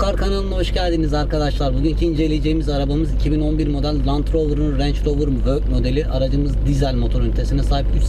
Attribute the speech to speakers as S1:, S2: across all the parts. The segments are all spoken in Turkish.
S1: Car kanalına hoş geldiniz arkadaşlar. Bugünkü inceleyeceğimiz arabamız 2011 model Land Rover'ın Range Rover Work modeli. Aracımız dizel motor ünitesine sahip 3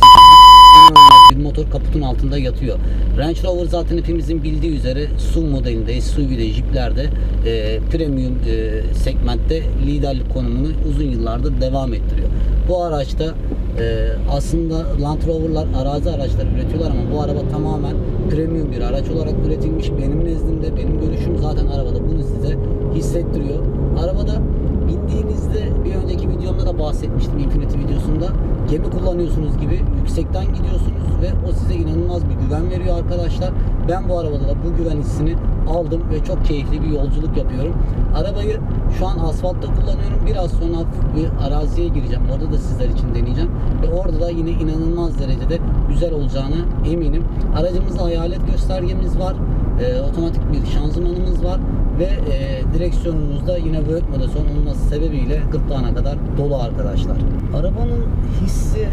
S1: bir motor kaputun altında yatıyor. Range Rover zaten hepimizin bildiği üzere SUV modelinde, SUV'de, Jeep'lerde e, premium e, segmentte liderlik konumunu uzun yıllardır devam ettiriyor. Bu araçta e, aslında Land Rover'lar arazi araçları üretiyorlar ama bu araba tamamen premium bir araç olarak üretilmiş. Benim nezdimde, benim görüşüm zaten arabada bunu size hissettiriyor. Arabada bindiğinizde bir önceki videomda da bahsetmiştim Infinity videosunda. Gemi kullanıyorsunuz gibi yüksekten gidiyorsunuz ve o size inanılmaz bir güven veriyor arkadaşlar. Ben bu arabada da bu güven hissini aldım ve çok keyifli bir yolculuk yapıyorum. Arabayı şu an asfaltta kullanıyorum. Biraz sonra hafif bir araziye gireceğim. Orada da sizler için deneyeceğim. Ve orada da yine inanılmaz derecede güzel olacağını eminim. Aracımızda hayalet göstergemiz var. Ee, otomatik bir şanzımanımız var. Ve e, direksiyonumuzda yine Work mode son olması sebebiyle gırtlağına kadar dolu arkadaşlar. Arabanın hissi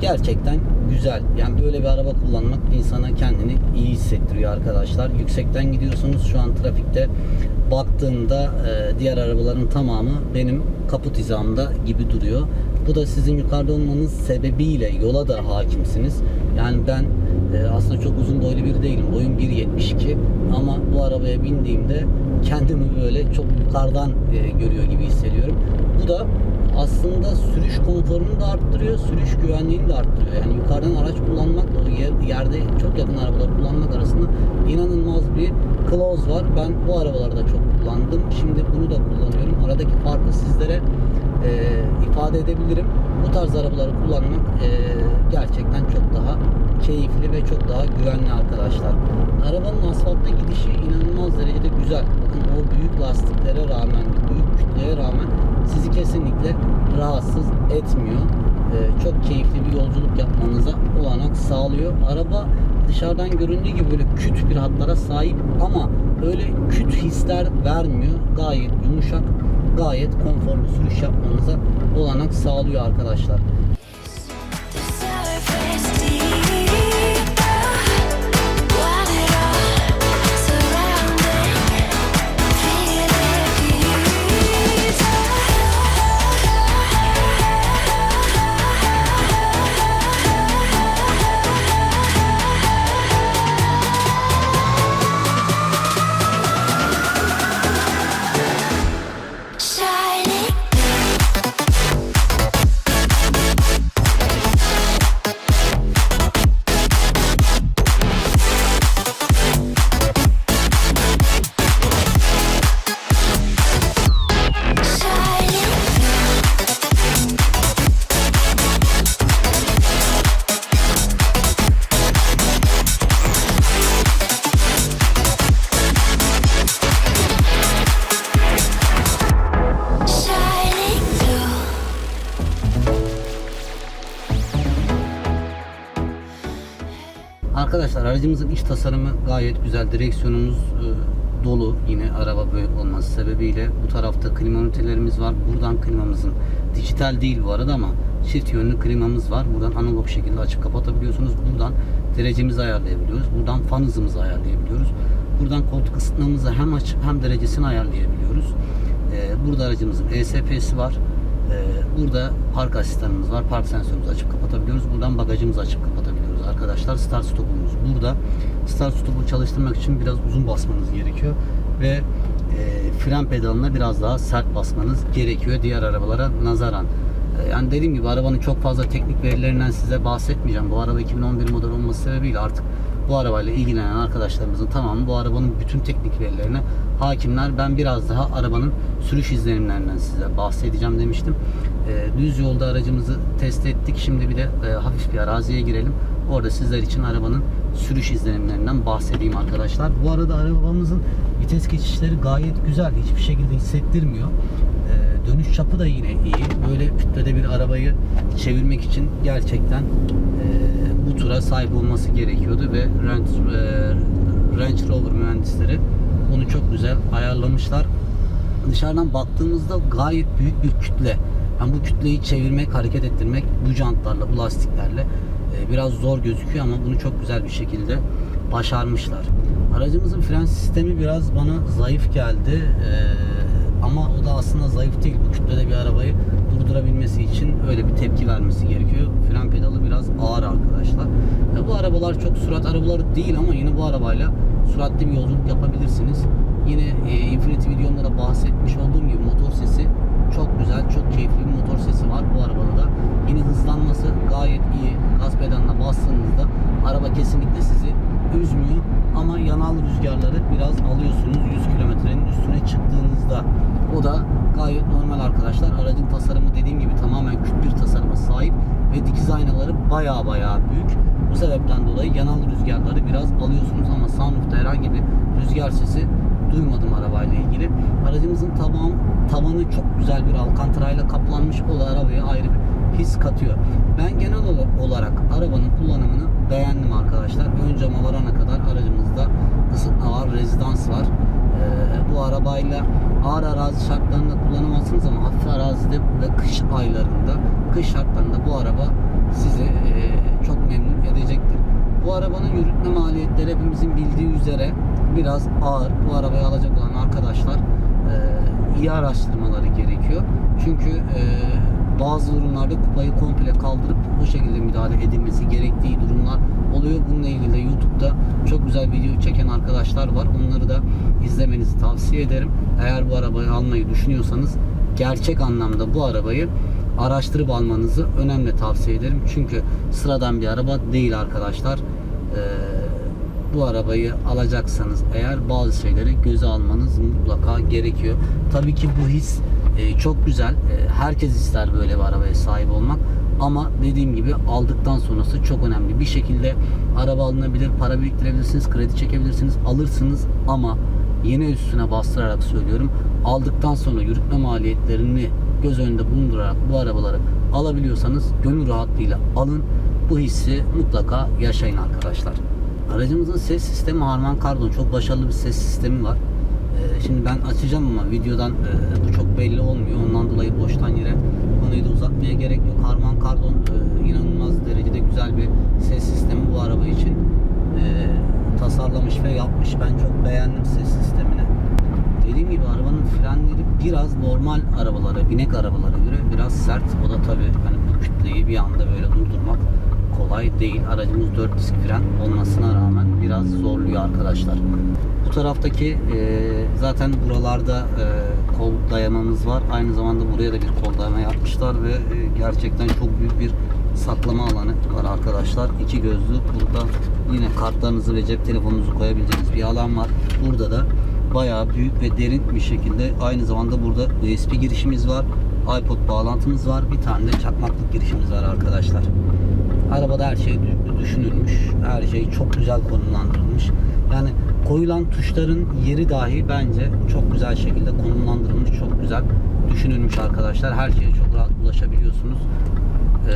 S1: gerçekten güzel. Yani böyle bir araba kullanmak insana kendini iyi hissettiriyor arkadaşlar. Yüksekten gidiyorsunuz şu an trafikte baktığımda e, diğer arabaların tamamı benim kaput hizamda gibi duruyor. Bu da sizin yukarıda olmanız sebebiyle yola da hakimsiniz. Yani ben e, aslında çok uzun boylu biri değilim. Boyum 1.72 ama bu arabaya bindiğimde kendimi böyle çok yukarıdan e, görüyor gibi hissediyorum. Bu da aslında sürüş konforunu da arttırıyor, sürüş güvenliğini de arttırıyor. Yani yukarıdan araç kullanmakla yerde çok yakın arabalar kullanmak arasında inanılmaz bir close var. Ben bu arabaları da çok kullandım. Şimdi bunu da kullanıyorum. Aradaki farkı sizlere e, ifade edebilirim. Bu tarz arabaları kullanmak e, gerçekten çok daha keyifli ve çok daha güvenli arkadaşlar. Arabanın asfaltta gidişi inanılmaz derecede güzel. Bakın o büyük lastiklere rağmen, büyük kütleye rağmen sizi kesinlikle rahatsız etmiyor. Ee, çok keyifli bir yolculuk yapmanıza olanak sağlıyor. Araba dışarıdan göründüğü gibi böyle küt bir hatlara sahip ama öyle küt hisler vermiyor. Gayet yumuşak, gayet konforlu sürüş yapmanıza olanak sağlıyor arkadaşlar. Arkadaşlar aracımızın iç tasarımı gayet güzel. Direksiyonumuz e, dolu yine araba böyle olması sebebiyle. Bu tarafta klima ünitelerimiz var. Buradan klimamızın dijital değil bu arada ama çift yönlü klimamız var. Buradan analog şekilde açıp kapatabiliyorsunuz. Buradan derecemizi ayarlayabiliyoruz. Buradan fan hızımızı ayarlayabiliyoruz. Buradan koltuk ısıtmamızı hem açıp hem derecesini ayarlayabiliyoruz. E, burada aracımızın ESP'si var. Ee, burada park asistanımız var. Park sensörümüzü açıp kapatabiliyoruz. Buradan bagajımızı açıp kapatabiliyoruz arkadaşlar. Start stopumuz burada. Start stopu çalıştırmak için biraz uzun basmanız gerekiyor ve e, fren pedalına biraz daha sert basmanız gerekiyor diğer arabalara nazaran. E, Yani dediğim gibi arabanın çok fazla teknik verilerinden size bahsetmeyeceğim. Bu araba 2011 model olması sebebiyle artık bu arabayla ilgilenen arkadaşlarımızın tamamı bu arabanın bütün teknik verilerine hakimler. Ben biraz daha arabanın sürüş izlenimlerinden size bahsedeceğim demiştim. Ee, düz yolda aracımızı test ettik. Şimdi bir de e, hafif bir araziye girelim. Orada sizler için arabanın sürüş izlenimlerinden bahsedeyim arkadaşlar. Bu arada arabamızın vites geçişleri gayet güzel. Hiçbir şekilde hissettirmiyor. Ee, dönüş çapı da yine iyi. Böyle kütlede bir arabayı çevirmek için gerçekten e, bu tura sahip olması gerekiyordu ve Range, e, Range Rover mühendisleri bunu çok güzel ayarlamışlar. Dışarıdan baktığımızda gayet büyük bir kütle. Yani bu kütleyi çevirmek, hareket ettirmek bu jantlarla, bu lastiklerle biraz zor gözüküyor ama bunu çok güzel bir şekilde başarmışlar. Aracımızın fren sistemi biraz bana zayıf geldi. Ee, ama o da aslında zayıf değil. Bu kütlede bir arabayı durdurabilmesi için öyle bir tepki vermesi gerekiyor. Fren pedalı biraz ağır arkadaşlar. Ya bu arabalar çok sürat arabaları değil ama yine bu arabayla süratli bir yolculuk yapabilirsiniz. Yine e, Infinity videomda da bahsetmiş olduğum gibi motor sesi çok güzel, çok keyifli bir motor sesi var bu arabada da. Yine hızlanması gayet iyi. Gaz pedalına bastığınızda araba kesinlikle sizi üzmüyor ama yanal rüzgarları biraz alıyorsunuz 100 kilometrenin üstüne çıktığınızda. O da gayet normal arkadaşlar. Aracın tasarımı dediğim gibi tamamen küt bir tasarıma sahip ve dikiz aynaları baya baya büyük. Bu sebepten dolayı yanal rüzgarları biraz alıyorsunuz ama sunroof'ta herhangi bir rüzgar sesi duymadım arabayla ilgili. Aracımızın taban, tavanı çok güzel bir alkantarayla kaplanmış. O da arabaya ayrı bir his katıyor. Ben genel ola- olarak arabanın kullanımını beğendim arkadaşlar. Ön cama varana kadar aracımızda ısıtma var, rezidans var. Ee, bu arabayla ağır arazi şartlarında kullanamazsınız ama hafif arazide ve kış aylarında, kış şartlarında bu araba sizi e, çok memnun edecektir. Bu arabanın yürütme maliyetleri hepimizin bildiği üzere biraz ağır. Bu arabayı alacak olan arkadaşlar e, iyi araştırmaları gerekiyor. Çünkü e, bazı durumlarda kupayı komple kaldırıp bu şekilde müdahale edilmesi gerektiği durumlar oluyor. Bununla ilgili de YouTube'da çok güzel video çeken arkadaşlar var. Onları da izlemenizi tavsiye ederim. Eğer bu arabayı almayı düşünüyorsanız gerçek anlamda bu arabayı araştırıp almanızı önemli tavsiye ederim. Çünkü sıradan bir araba değil arkadaşlar. Ee, bu arabayı alacaksanız eğer bazı şeyleri göze almanız mutlaka gerekiyor. Tabii ki bu his e, çok güzel. E, herkes ister böyle bir arabaya sahip olmak. Ama dediğim gibi aldıktan sonrası çok önemli. Bir şekilde araba alınabilir, para biriktirebilirsiniz, kredi çekebilirsiniz, alırsınız ama yine üstüne bastırarak söylüyorum. Aldıktan sonra yürütme maliyetlerini göz önünde bulundurarak bu arabaları alabiliyorsanız gönül rahatlığıyla alın. Bu hissi mutlaka yaşayın arkadaşlar. Aracımızın ses sistemi Harman Kardon çok başarılı bir ses sistemi var. Ee, şimdi ben açacağım ama videodan e, bu çok belli olmuyor. Ondan dolayı boştan yere konuyu da uzatmaya gerek yok. Harman Kardon e, inanılmaz derecede güzel bir ses sistemi bu araba için e, tasarlamış ve yapmış. Ben çok beğendim ses sistemini. Dediğim gibi arabanın frenleri biraz normal arabalara, binek arabalara göre biraz sert. O da tabii hani bu kütleyi bir anda böyle durdurmak kolay değil. Aracımız 4 disk fren olmasına rağmen biraz zorluyor arkadaşlar. Bu taraftaki e, zaten buralarda e, kol dayamamız var. Aynı zamanda buraya da bir kol dayama yapmışlar ve e, gerçekten çok büyük bir saklama alanı var arkadaşlar. İki gözlü. Burada yine kartlarınızı ve cep telefonunuzu koyabileceğiniz bir alan var. Burada da bayağı büyük ve derin bir şekilde aynı zamanda burada USB girişimiz var. iPod bağlantımız var. Bir tane de çakmaklık girişimiz var arkadaşlar. Arabada her şey dü- düşünülmüş. Her şey çok güzel konumlandırılmış. Yani koyulan tuşların yeri dahi bence çok güzel şekilde konumlandırılmış. Çok güzel düşünülmüş arkadaşlar. Her şeye çok rahat ulaşabiliyorsunuz. Ee,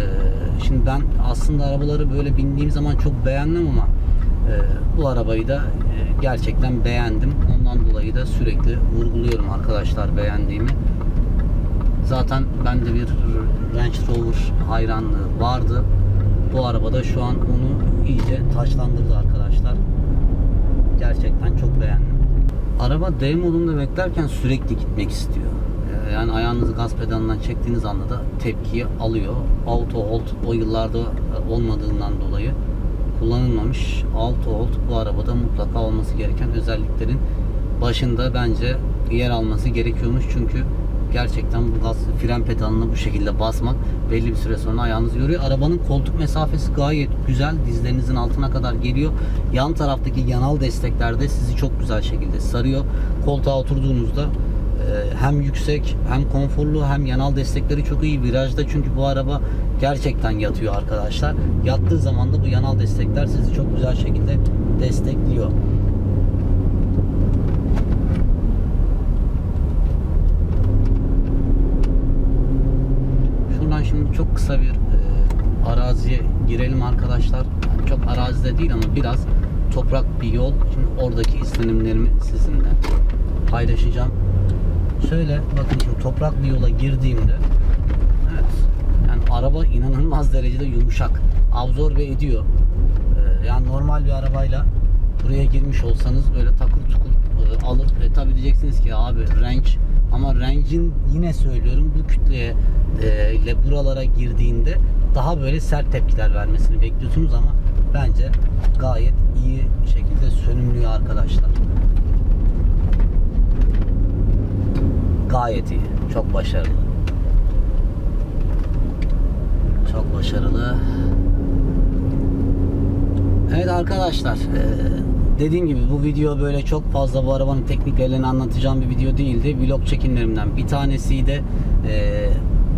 S1: şimdi ben aslında arabaları böyle bindiğim zaman çok beğendim ama e, bu arabayı da e, gerçekten beğendim. Ondan dolayı da sürekli vurguluyorum arkadaşlar beğendiğimi. Zaten bende bir Range Rover hayranlığı vardı. Bu arabada şu an onu iyice taşlandırdı arkadaşlar. Gerçekten çok beğendim. Araba D modunda beklerken sürekli gitmek istiyor. Ee, Yani ayağınızı gaz pedalından çektiğiniz anda da tepkiyi alıyor. Auto hold o yıllarda olmadığından dolayı kullanılmamış. Auto hold bu arabada mutlaka olması gereken özelliklerin başında bence yer alması gerekiyormuş. Çünkü gerçekten bu gaz fren pedalına bu şekilde basmak belli bir süre sonra ayağınızı yoruyor. Arabanın koltuk mesafesi gayet güzel. Dizlerinizin altına kadar geliyor. Yan taraftaki yanal destekler de sizi çok güzel şekilde sarıyor. Koltuğa oturduğunuzda e, hem yüksek hem konforlu hem yanal destekleri çok iyi virajda çünkü bu araba gerçekten yatıyor arkadaşlar. Yattığı zaman da bu yanal destekler sizi çok güzel şekilde destekliyor. Şuradan şimdi çok kısa bir e, araziye girelim arkadaşlar. Yani çok arazide değil ama biraz toprak bir yol. Şimdi oradaki izlenimlerimi sizinle paylaşacağım. Şöyle bakın şimdi toprak bir yola girdiğimde evet yani araba inanılmaz derecede yumuşak. Absorbe ediyor. Ee, yani normal bir arabayla buraya girmiş olsanız böyle takır tukur e, alır. E, tabi diyeceksiniz ki abi range ama range'in yine söylüyorum bu kütleye e, ile buralara girdiğinde daha böyle sert tepkiler vermesini bekliyorsunuz ama bence gayet iyi şekilde sönümlüyor arkadaşlar. Gayet iyi. Çok başarılı. Çok başarılı. Evet arkadaşlar eee, dediğim gibi bu video böyle çok fazla bu arabanın tekniklerini anlatacağım bir video değildi. Vlog çekimlerimden bir tanesiydi. Eee,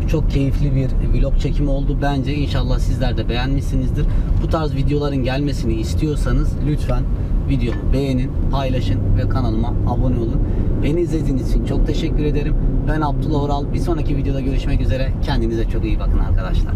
S1: çok keyifli bir vlog çekimi oldu. Bence inşallah sizler de beğenmişsinizdir. Bu tarz videoların gelmesini istiyorsanız lütfen videomu beğenin, paylaşın ve kanalıma abone olun. Beni izlediğiniz için çok teşekkür ederim. Ben Abdullah Oral. Bir sonraki videoda görüşmek üzere. Kendinize çok iyi bakın arkadaşlar.